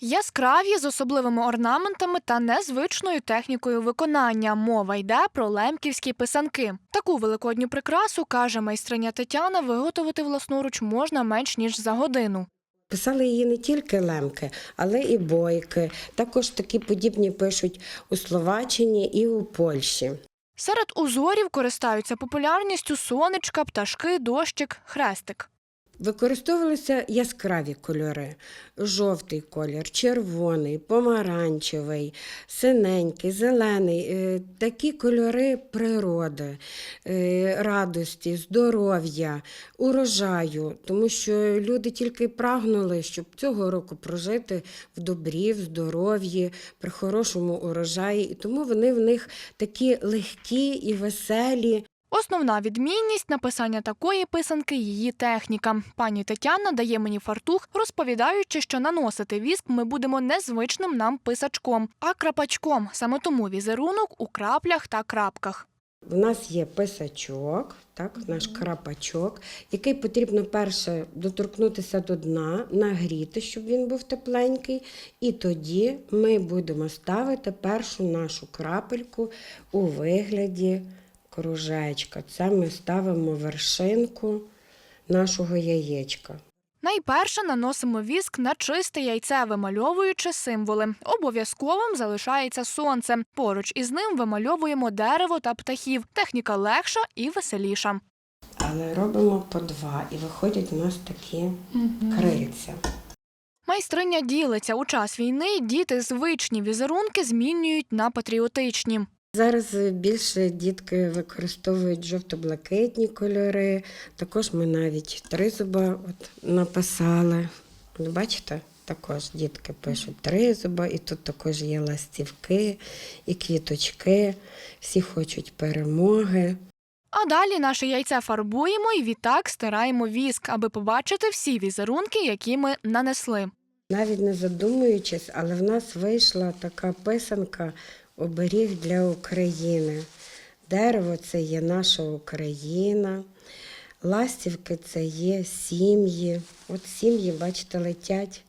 Яскраві з особливими орнаментами та незвичною технікою виконання. Мова йде про лемківські писанки. Таку великодню прикрасу каже майстриня Тетяна. Виготовити власноруч можна менш ніж за годину. Писали її не тільки лемки, але і бойки. Також такі подібні пишуть у Словаччині і у Польщі. Серед узорів користаються популярністю сонечка, пташки, дощик, хрестик. Використовувалися яскраві кольори: жовтий колір, червоний, помаранчевий, синенький, зелений. Е, Такі кольори природи, е, радості, здоров'я, урожаю, тому що люди тільки прагнули, щоб цього року прожити в добрі, в здоров'ї, при хорошому урожаї. І тому вони в них такі легкі і веселі. Основна відмінність написання такої писанки її техніка. Пані Тетяна дає мені фартух, розповідаючи, що наносити віск ми будемо не звичним нам писачком, а крапачком. Саме тому візерунок у краплях та крапках. В нас є писачок, так, наш крапачок, який потрібно перше доторкнутися до дна, нагріти, щоб він був тепленький. І тоді ми будемо ставити першу нашу крапельку у вигляді кружечка. Це ми ставимо вершинку нашого яєчка. Найперше наносимо віск на чисте яйце, вимальовуючи символи. Обов'язковим залишається сонце. Поруч із ним вимальовуємо дерево та птахів. Техніка легша і веселіша. Але робимо по два, і виходять у нас такі крильця. Майстриня ділиться у час війни. Діти звичні візерунки змінюють на патріотичні. Зараз більше дітки використовують жовто-блакитні кольори. Також ми навіть тризуба от написали. От Бачите, також дітки пишуть тризуба, і тут також є ластівки і квіточки. Всі хочуть перемоги. А далі наше яйце фарбуємо і відтак стираємо віск, аби побачити всі візерунки, які ми нанесли. Навіть не задумуючись, але в нас вийшла така писанка оберіг для України. Дерево це є наша Україна, ластівки це є сім'ї. От сім'ї, бачите, летять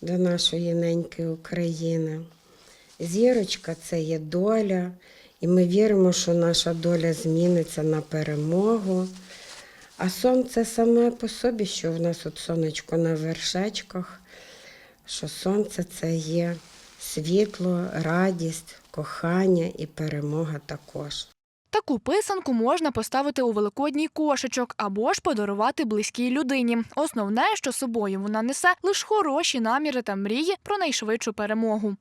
до нашої неньки України. Зірочка це є доля, і ми віримо, що наша доля зміниться на перемогу. А сонце саме по собі, що в нас от сонечко на вершечках, що сонце це є світло, радість, кохання і перемога також. Таку писанку можна поставити у великодній кошечок або ж подарувати близькій людині. Основне, що собою вона несе лише хороші наміри та мрії про найшвидшу перемогу.